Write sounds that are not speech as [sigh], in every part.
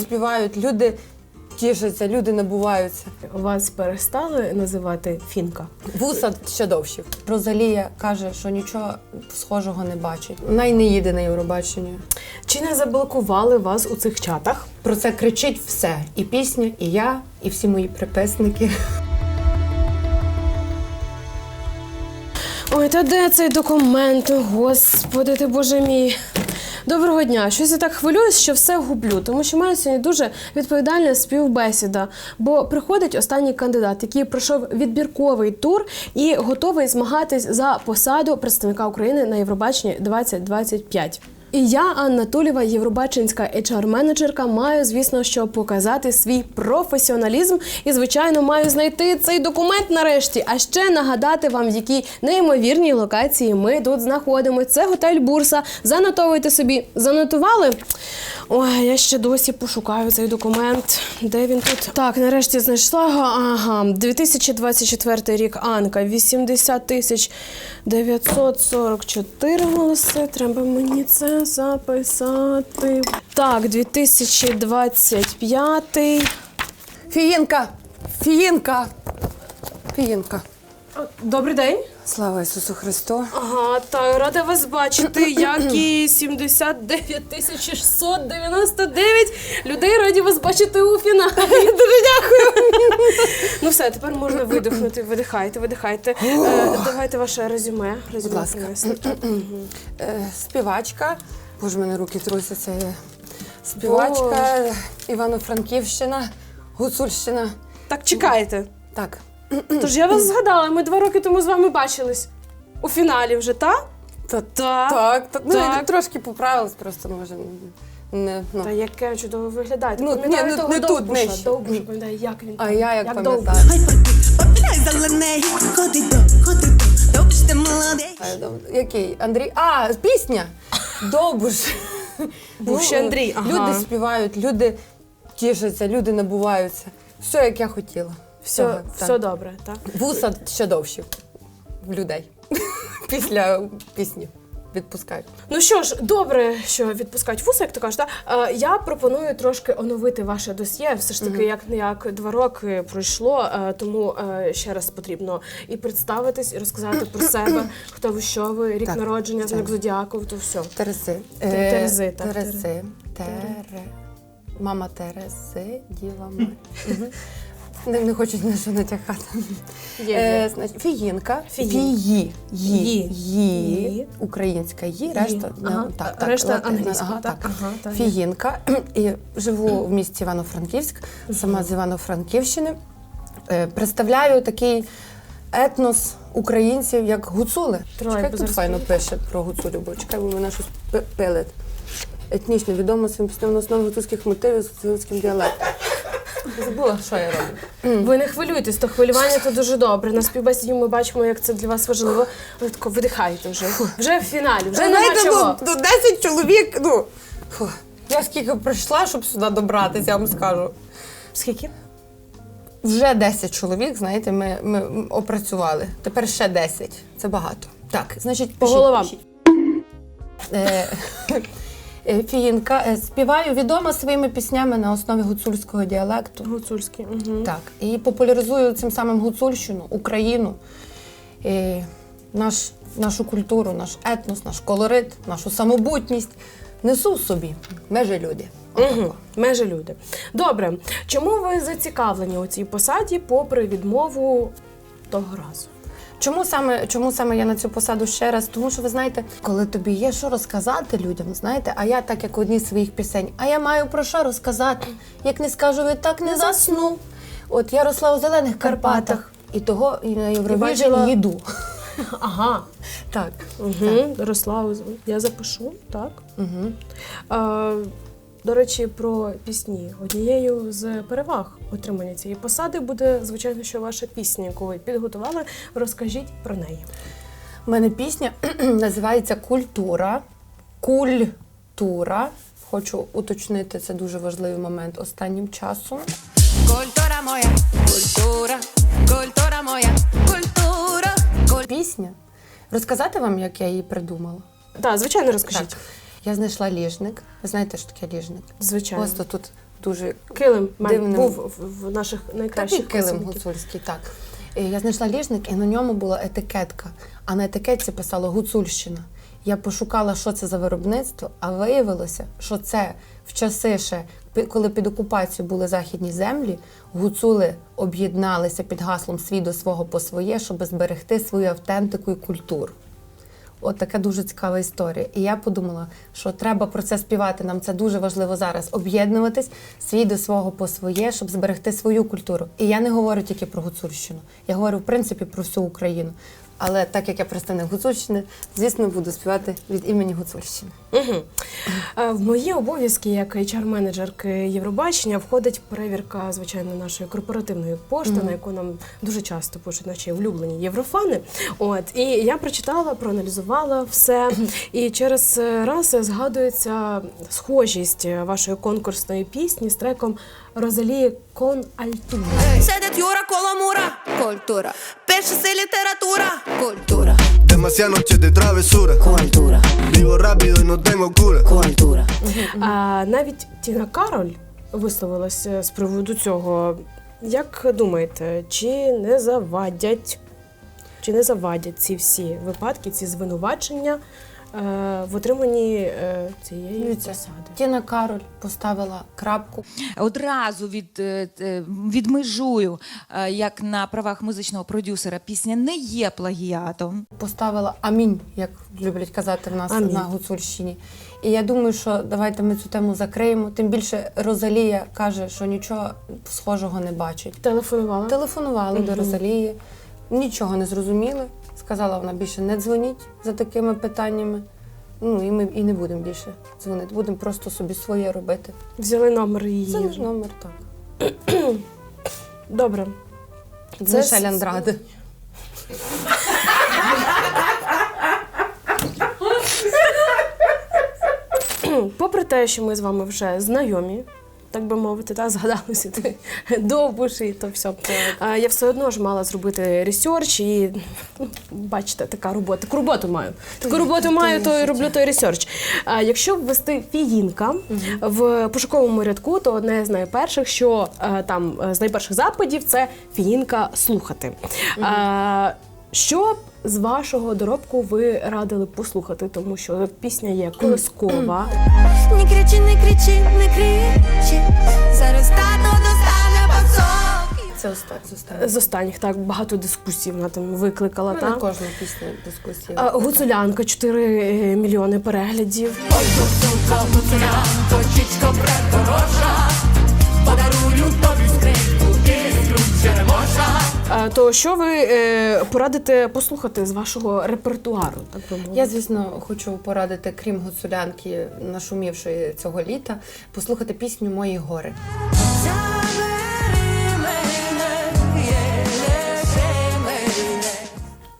співають, люди тішаться, люди набуваються. Вас перестали називати фінка? Вуса ще довші. Розалія каже, що нічого схожого не бачить. Вона й не їде на Євробачення. Чи не заблокували вас у цих чатах? Про це кричить все: і пісня, і я, і всі мої приписники. Ой, та де цей документ? Господи, ти боже мій. Доброго дня. Щось я так хвилююсь, що все гублю, тому що маю сьогодні дуже відповідальна співбесіда. Бо приходить останній кандидат, який пройшов відбірковий тур і готовий змагатись за посаду представника України на Євробаченні 2025. І я, Анна Тулєва, євробаченська HR-менеджерка, маю, звісно, що показати свій професіоналізм і, звичайно, маю знайти цей документ нарешті. А ще нагадати вам, в якій неймовірній локації ми тут знаходимося. Це готель Бурса. Занотовуйте собі. Занотували? Ой, я ще досі пошукаю цей документ. Де він тут? Так, нарешті знайшла. Ага, 2024 рік Анка, 80 тисяч 944 голоси. Треба мені це записати. Так, 2025. Фіїнка! Фіїнка! Фіїнка. Добрий день. Слава Ісусу Христу! Ага, та рада вас бачити. [clears throat] Як і 79 тисяч 699 людей раді вас бачити у фіналі. [laughs] Дуже дякую. Ну все, тепер можна видихнути. Видихайте, видихайте. Е, давайте ваше резюме. резюме Будь ласка. [clears throat] Е, співачка. Боже, в мене руки трусяться. Е, Співачка, Івано-Франківщина, Гуцульщина. Так, чекайте. Так. Тож я вас згадала, ми два роки тому з вами бачились. У фіналі вже, так? Та, Так. так, так. Ну, Так. я трошки поправилась, просто може не. Ну. Та яке чудово виглядаєте. Ну, ні, ну, того не тут, Довбуша, нижче. Довбуша, пам'ятаю, як він. А я як Довбуш. пам'ятаю. Попіляй зелений, ходи до, ходи до, добре ти молодий. Доб- Який? Андрій? А, пісня! Довбуш. Був ще Андрій, ага. Люди співають, люди тішаться, люди набуваються. Все, як я хотіла. Все, Всього, все так. добре, так? Вуса ще довші в людей. [laughs] Після пісні відпускають. Ну що ж, добре, що відпускають вуса, як ти кажеш. Да? Е, я пропоную трошки оновити ваше досьє. Все ж таки, як не як два роки пройшло, е, тому е, ще раз потрібно і представитись, і розказати про [clears throat] себе, хто ви, що ви, рік Так, народження, знак зодіаку, то все. Тереси. Терези, так, Тереси. Тере. Мама Тереси, діва Марія. [laughs] Не, не хочу на що натякати. Є, Е, є. значить. Фіїн. Фії. Ї. Ї. Ї. Ї. Українська ї, решта. Ага. ну, так, так, Решта латина, англійською, ага, так? Ага, так. Фіїнка. І живу в місті Івано-Франківськ, сама з Івано-Франківщини. Е, Представляю такий етнос українців, як гуцули. Чекай, тут файно пише про гуцулів, бо чекай, бо мене щось пи- пилить. Етнічно відомо своїм пісням на основі гуцульських мотивів з гуцульським діалектом. Забула, що я роблю. Ви не хвилюйтесь, то хвилювання це дуже добре. На співбесіді ми бачимо, як це для вас важливо. Ви тако видихаєте вже. Вже в фіналі, вже нема Знаєте, чого. ну, ну, 10 чоловік, ну. фу. Я скільки прийшла, щоб сюди добратися, я вам скажу. Скільки? Вже 10 чоловік, знаєте, ми, ми опрацювали. Тепер ще 10. Це багато. Так, значить, По пишіть, головам. пишіть. Е, Фіїнка е, співаю відома своїми піснями на основі гуцульського діалекту. Гуцульський. Угу. Так, і популяризую цим самим Гуцульщину, Україну, е, наш, нашу культуру, наш етнос, наш колорит, нашу самобутність. Несу в собі межі люди. Угу. Межі люди. Добре. Чому ви зацікавлені у цій посаді, попри відмову того разу? Чому саме, чому саме я на цю посаду ще раз? Тому що ви знаєте, коли тобі є що розказати людям, знаєте, а я так як в одній з своїх пісень, а я маю про що розказати. Як не скажу, ви так не засну. От я росла у зелених Карпатах, і того і на Євробаченні їду. [laughs] Ага. Так. Угу. Ярослав, я запишу, так. Угу. А, до речі, про пісні. Однією з переваг отримання цієї посади буде, звичайно, що ваша пісня, яку ви підготували. Розкажіть про неї. У мене пісня [clears throat] називається Культура. Культура. Хочу уточнити, це дуже важливий момент останнім часом. Культура моя, культура, культура моя, культура. Пісня. Розказати вам, як я її придумала? Так, звичайно, розкажіть. Так. Я знайшла ліжник. Ви знаєте, що таке ліжник? Звичайно. Просто тут дуже Килим Дивним. був в, наших такий найкращих килим працівників. гуцульський, так. Я знайшла ліжник, і на ньому була етикетка, а на етикетці писало Гуцульщина. Я пошукала, що це за виробництво, а виявилося, що це в часи ще, коли під окупацією були західні землі, гуцули об'єдналися під гаслом свій до свого по своє, щоб зберегти свою автентику і культуру. От така дуже цікава історія. І я подумала, що треба про це співати. Нам це дуже важливо зараз об'єднуватись свій до свого по своє, щоб зберегти свою культуру. І я не говорю тільки про Гуцульщину. Я говорю в принципі про всю Україну. Але так як я представник Гуцульщини, звісно, буду співати від імені Гуцульщини. Угу. В мої обов'язки як HR-менеджерки Євробачення входить перевірка, звичайно, нашої корпоративної пошти, на яку нам дуже часто пишуть наші улюблені єврофани. От і я прочитала, проаналізувала все. І через раз згадується схожість вашої конкурсної пісні з треком Розалії Кон Альтура. Сидить Юра коло мура. Культура, Пишеться література. культура, Demasiadas noches de travesura. культура, Vivo rápido y no tengo cura. культура. А навіть Тіна Кароль висловилася з приводу цього. Як думаєте, чи не завадять, чи не завадять ці всі випадки, ці звинувачення е, в отриманні е, цієї посади? Тіна Кароль поставила крапку. Одразу від, е, е, відмежую, е, як на правах музичного продюсера, пісня не є плагіатом. поставила амінь, як люблять казати в нас Амінь. на Гуцульщині. І я думаю, що давайте ми цю тему закриємо. Тим більше Розалія каже, що нічого схожого не бачить. Телефонувала? Телефонували до Розалії, нічого не зрозуміли. Сказала вона більше не дзвоніть за такими питаннями. Ну і ми і не будемо більше дзвонити. Будемо просто собі своє робити. Взяли номер її. Це вже. номер так. [clears throat] Добре. Це Мішель Андраде. [clears throat] Попри те, що ми з вами вже знайомі, так би мовити, та згадалися ти [laughs] довбуші, то все. А, я все одно ж мала зробити ресерч і ну, бачите, така робота. Таку роботу маю. Таку роботу маю, то і роблю той ресерч. А, якщо ввести фіїнка в пошуковому рядку, то одне з найперших, що е, там е, з найперших запитів це фіїнка слухати. А, що з вашого доробку ви радили послухати, тому що пісня є колискова. Не кричи, не кричи, не кричи. Зараз тато достане пацок. Це останнє. з останніх. З останніх так багато дискусій вона там викликала. Ну, на Та? кожну пісню дискусії. А, Гуцулянка 4 мільйони переглядів. А, то що ви е, порадите послухати з вашого репертуару? Так би? Я, звісно, хочу порадити, крім гуцулянки, нашумівшої цього літа, послухати пісню Мої гори.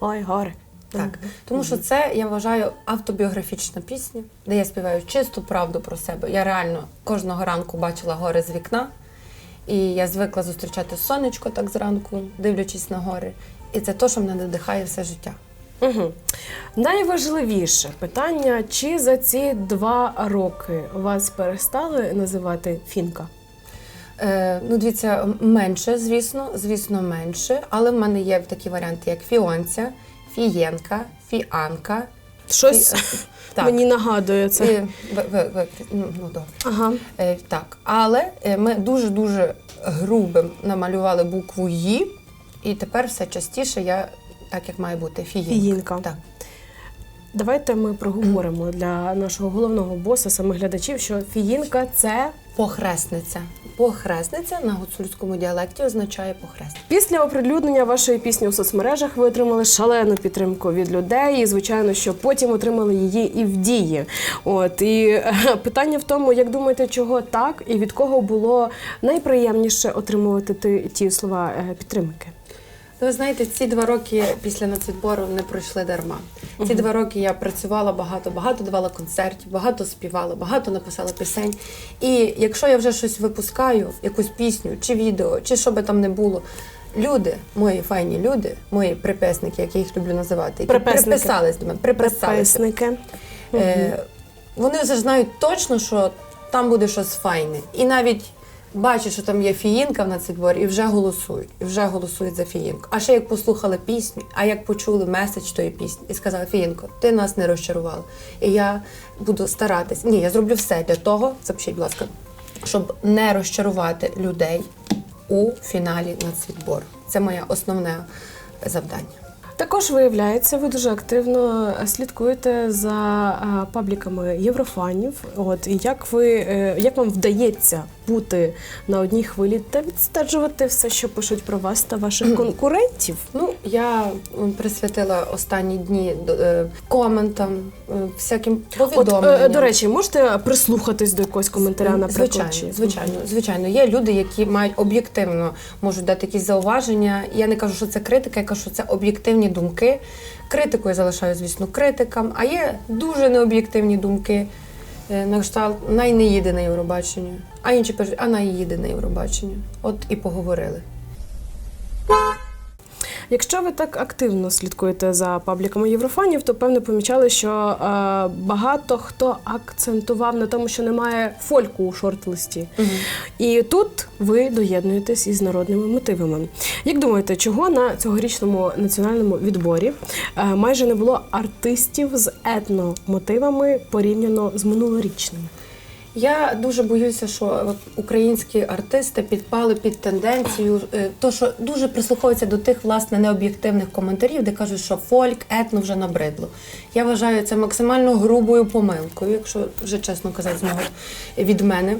Ой, горе. Так, тому що це я вважаю автобіографічна пісня, де я співаю чисту правду про себе. Я реально кожного ранку бачила гори з вікна, і я звикла зустрічати сонечко так зранку, дивлячись на гори. І це те, що мене надихає все життя. Угу. Найважливіше питання: чи за ці два роки вас перестали називати фінка? Е, ну, дивіться, менше, звісно, звісно, менше. Але в мене є такі варіанти, як фіонця, фієнка, фіанка. Щось [laughs] так. мені нагадує це. І, ви, ви, ви, ну, ну, добре. Ага. Е, так, але е, ми дуже-дуже грубим намалювали букву «Ї», і тепер все частіше я, так як має бути, фієнка. Фіїнка. Так. Давайте ми проговоримо для нашого головного боса, саме глядачів, що фіїнка це Похресниця. Похресниця на гуцульському діалекті означає похресниця. Після оприлюднення вашої пісні у соцмережах ви отримали шалену підтримку від людей, і звичайно, що потім отримали її і в дії. От і е, питання в тому, як думаєте, чого так, і від кого було найприємніше отримувати ті, ті слова е, підтримки? Ну, Ви знаєте, ці два роки після нацвідбору не пройшли дарма. Ці два роки я працювала багато, багато давала концертів, багато співала, багато написала пісень. І якщо я вже щось випускаю, якусь пісню чи відео, чи що би там не було, люди, мої файні люди, мої приписники, як я їх люблю називати, які Приписники. приписались до мене, приписалися. Приписники. Е, вони вже знають точно, що там буде щось файне. І навіть бачать, що там є фіїнка в нацвідборі, і вже голосують. І вже голосують за фіїнку. А ще як послухали пісню, а як почули меседж тої пісні, і сказали, Фіїнко, ти нас не розчарувала. І я буду старатись. Ні, я зроблю все для того, запишіть, будь ласка, щоб не розчарувати людей у фіналі нацвідбору. Це моє основне завдання. Також виявляється, ви дуже активно слідкуєте за пабліками єврофанів. От як ви е, як вам вдається бути на одній хвилі та відстежувати все, що пишуть про вас та ваших конкурентів? Ну, я присвятила останні дні е, коментам, е, всяким повідомленням. е, до речі, можете прислухатись до якогось коментаря, наприклад? Звичайно, чи- звичайно, звичайно. Є люди, які мають об'єктивно можуть дати якісь зауваження. Я не кажу, що це критика, я кажу, що це об'єктивні думки. Критику я залишаю, звісно, критикам, а є дуже необ'єктивні думки. Е, На кшталт най не їде на Євробачення. А інші кажуть, а най їде на Євробачення. От і поговорили. Якщо ви так активно слідкуєте за пабліками єврофанів, то певно помічали, що е, багато хто акцентував на тому, що немає фольку у шорт-листі. І тут ви доєднуєтесь із народними мотивами. Як думаєте, чого на цьогорічному національному відборі е, майже не було артистів з етномотивами порівняно з минулорічним? Я дуже боюся, що от українські артисти підпали під тенденцію, е, то що дуже прислуховуються до тих власне необ'єктивних коментарів, де кажуть, що фольк, етно вже набридло. Я вважаю це максимально грубою помилкою, якщо вже чесно казати знову від мене.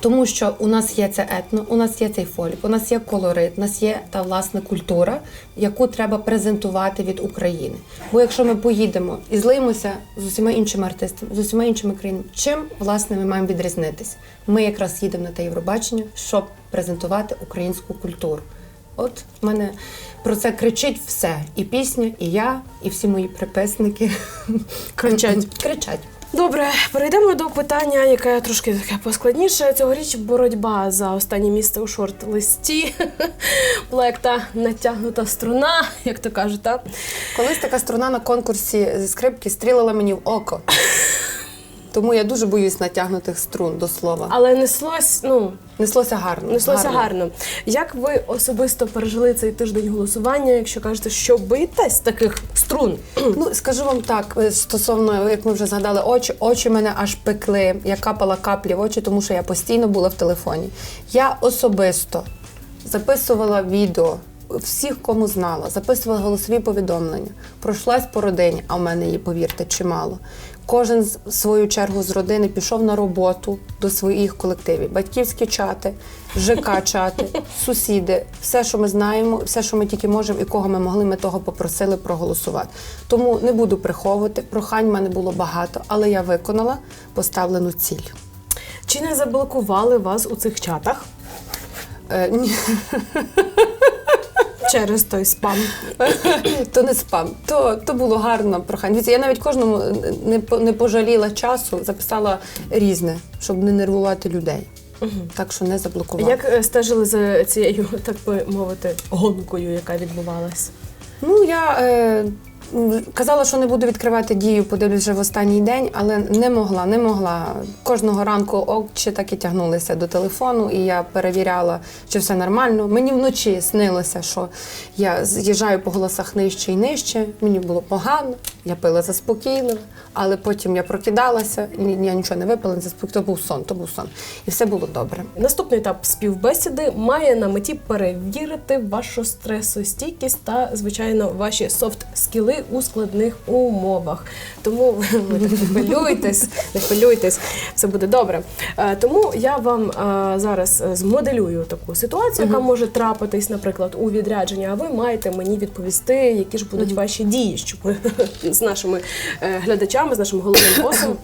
Тому що у нас є це етно, у нас є цей фольк, у нас є колорит, у нас є та власне культура, яку треба презентувати від України. Бо якщо ми поїдемо і злиємося з усіма іншими артистами, з усіма іншими країнами, чим власне ми маємо відрізнитись? Ми якраз їдемо на те Євробачення, щоб презентувати українську культуру. От в мене про це кричить все: і пісня, і я, і всі мої приписники Кричать. [laughs] кричать. Добре, перейдемо до питання, яке трошки таке поскладніше. Цьогоріч боротьба за останнє місце у шорт-листі. [laughs] Проекта натягнута струна, як то кажуть, так? Колись така струна на конкурсі зі скрипки стрілила мені в око. Тому я дуже боюсь натягнутих струн до слова. Але неслось, ну, Неслося гарно. неслося гарно. Як ви особисто пережили цей тиждень голосування, якщо кажете, що боїтесь таких струн? Ну, скажу вам так, е, стосовно, як ми вже згадали, очі, очі мене аж пекли. Я капала каплі в очі, тому що я постійно була в телефоні. Я особисто записувала відео. Всіх, кому знала, записувала голосові повідомлення, пройшлась по родині, а в мене її, повірте, чимало. Кожен з- в свою чергу з родини пішов на роботу до своїх колективів. Батьківські чати, ЖК-чати, [laughs] сусіди, все, що ми знаємо, все, що ми тільки можемо і кого ми могли, ми того попросили проголосувати. Тому не буду приховувати. Прохань в мене було багато, але я виконала поставлену ціль. Чи не заблокували вас у цих чатах Е, ні, [laughs] через той спам? то не спам, то, то було гарно прохання. Дивіться, Я навіть кожному не, не пожаліла часу, записала різне, щоб не нервувати людей. Так що не заблокувала. Як е, стежили за цією, так би мовити, гонкою, яка відбувалась? Ну, я е, казала, що не буду відкривати дію, подивлюсь вже в останній день, але не могла, не могла. Кожного ранку очі так і тягнулися до телефону, і я перевіряла, чи все нормально. Мені вночі снилося, що я з'їжджаю по голосах нижче і нижче. Мені було погано, я пила заспокійливо, але потім я прокидалася, я нічого не випила, не заспокоїла. То був сон, то був сон. І все було добре. Наступний етап співбесіди має на меті перевірити вашу стресостійкість та, звичайно, ваші софт-скіли у складних умовах. Тому ви так не хвилюйтесь, не хвилюйтесь, все буде добре. Е, Тому я вам е, зараз е, змоделюю таку ситуацію, яка може трапитись, наприклад, у відрядженні, а ви маєте мені відповісти, які ж будуть ваші дії, щоб [laughs] з нашими глядачами, з нашим головним босом.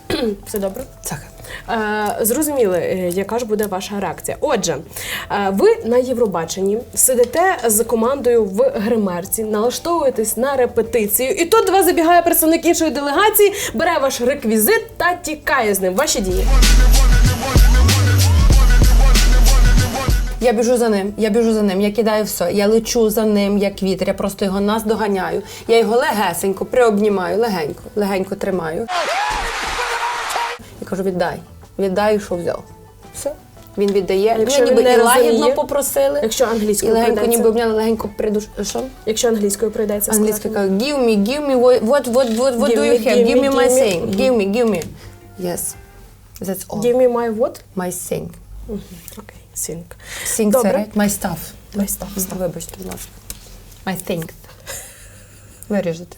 Все добре? Так. Е, Зрозуміли, е, яка ж буде ваша реакція. Отже, е, ви на Євробаченні сидите з командою в гримерці, налаштовуєтесь на репетицію, і тут до вас забігає представник іншої делегації, бере ваш реквізит та тікає з ним. Ваші дії. Я біжу за ним, я біжу за ним, я кидаю все, я лечу за ним, як вітер, я просто його наздоганяю. Я його легесенько приобнімаю, легенько, легенько тримаю. І кажу, віддай, віддай, що взяв. Все. Він віддає. якщо Мене він ніби не і лагідно розуміє? попросили. Якщо І англійською легенько прийдеться. ніби обняли, легенько придуш. Що? Якщо англійською прийдеться Англійська сказати. каже, give me, give me, what, what, what, what, what Give do me, you have? give Give me, me my give me. thing. Give me, give me. Yes. That's all. Give me my what? My thing. Окей, sing. Thing Добре. це right? My stuff. My stuff. Вибачте, будь ласка. My thing. Виріжете.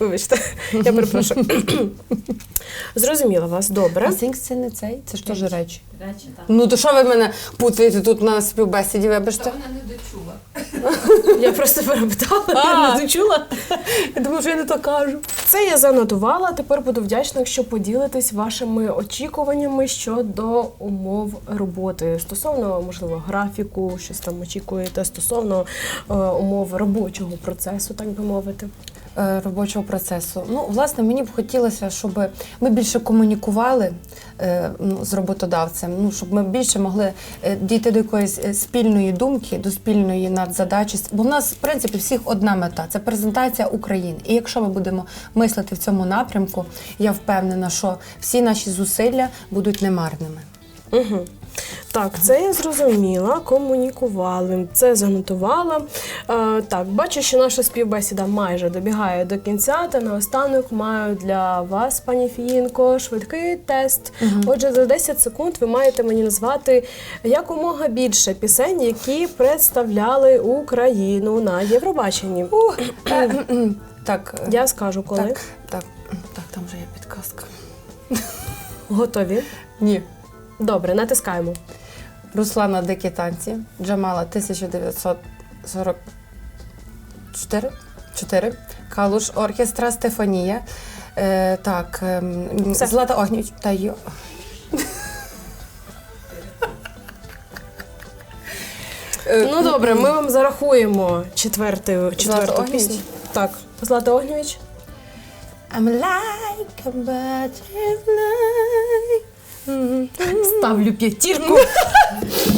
Вибачте, я перепрошую. Зрозуміла вас, добре. А things це не цей, це ж теж речі. Речі, так. Ну то що ви мене путаєте тут на співбесіді, вибачте? [laughs] Я просто перепитала, я не дочула. Я думаю, що я не то кажу. Це я занотувала. Тепер буду вдячна, якщо поділитесь вашими очікуваннями щодо умов роботи стосовно, можливо, графіку, щось там очікуєте стосовно е, умов робочого процесу, так би мовити. Е, робочого процесу. Ну, власне, мені б хотілося, щоб ми більше комунікували е, ну, з роботодавцем, ну, щоб ми більше могли е, дійти до якоїсь спільної думки, до спільної надзадачі. Бо в нас, в принципі, всіх одна мета це презентація України. І якщо ми будемо мислити в цьому напрямку, я впевнена, що всі наші зусилля будуть немарними. Угу. Так, це я зрозуміла, комунікували, це занотувала. Е, так, бачу, що наша співбесіда майже добігає до кінця, та наостанок маю для вас, пані Фіїнко, швидкий тест. Отже, за 10 секунд ви маєте мені назвати якомога більше пісень, які представляли Україну на Євробаченні. [coughs] Так, е, Я скажу, коли. так, так, так, там вже є підказка. Готові? Ні. Добре, натискаємо. Руслана Дикі танці, Джамала 1944, 4, Калуш Оркестра, Стефанія. Е, так, ем, Все. Злата Огнєвіч та йо. Е, Ну добре, ми вам зарахуємо четверту, четверту Огнєвіч? пісню. Так, Злата Огнєвіч. I'm like a butterfly. Ставлю п'ятірку. [laughs]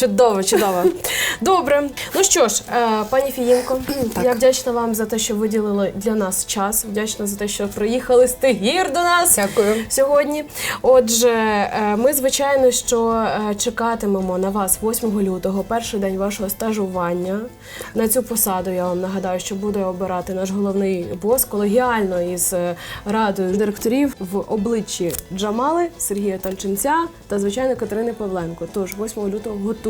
Чудово, чудово. [laughs] Добре. Ну що ж, е, пані Фіїнко, Так. я вдячна вам за те, що виділили для нас час. Вдячна за те, що приїхали з Тигір до нас. Дякую. Сьогодні, отже, е, ми звичайно, що е, чекатимемо на вас 8 лютого, перший день вашого стажування. На цю посаду я вам нагадаю, що буде обирати наш головний бос колегіально із е, радою директорів в обличчі Джамали, Сергія Тальчинця та звичайно Катерини Павленко. Тож 8 лютого готуйтесь.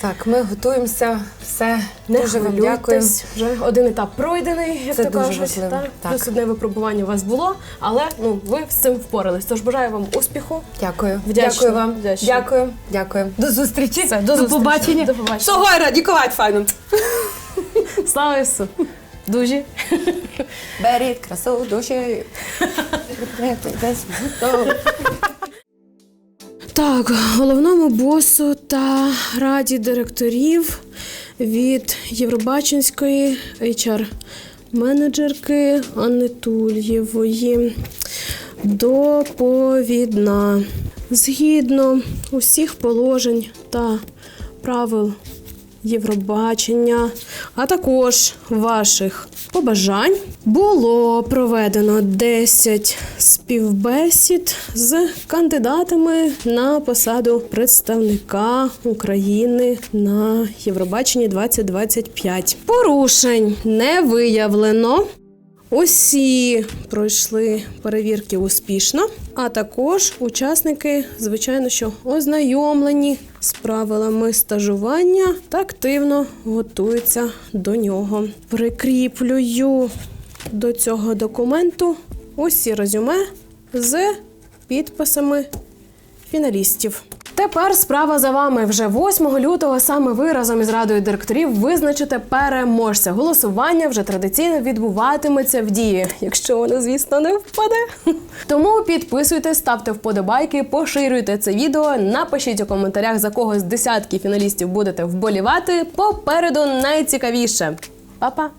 Так, ми готуємося. Все. Не дуже вам дякую. Вже один етап пройдений, як Це то дуже кажуть. важливо. Так? Плюс одне випробування у вас було, але ну ви з цим впорались. Тож бажаю вам успіху. Дякую. Вдячна, Дякую вам. вдячна. Дякую. Дякую. До зустрічі. Все, до зустрічі. побачення. До побачення. Всього радікувати файно. [laughs] Слава Ісу! Дуже. Беріть красу душі. [laughs] Так, головному босу та раді директорів від Євробаченської HR-менеджерки Анни Тульєвої. Доповідна. Згідно усіх положень та правил Євробачення, а також ваших побажань було проведено 10 співбесід з кандидатами на посаду представника України на Євробаченні 2025. Порушень не виявлено. Усі пройшли перевірки успішно, а також учасники, звичайно, що ознайомлені з правилами стажування та активно готуються до нього. Прикріплюю до цього документу усі резюме з підписами фіналістів. Тепер справа за вами. Вже 8 лютого саме ви разом із радою директорів визначите переможця. Голосування вже традиційно відбуватиметься в дії, якщо воно, звісно, не впаде. [laughs] Тому підписуйтесь, ставте вподобайки, поширюйте це відео. Напишіть у коментарях, за кого з десятки фіналістів будете вболівати. Попереду найцікавіше. Па-па!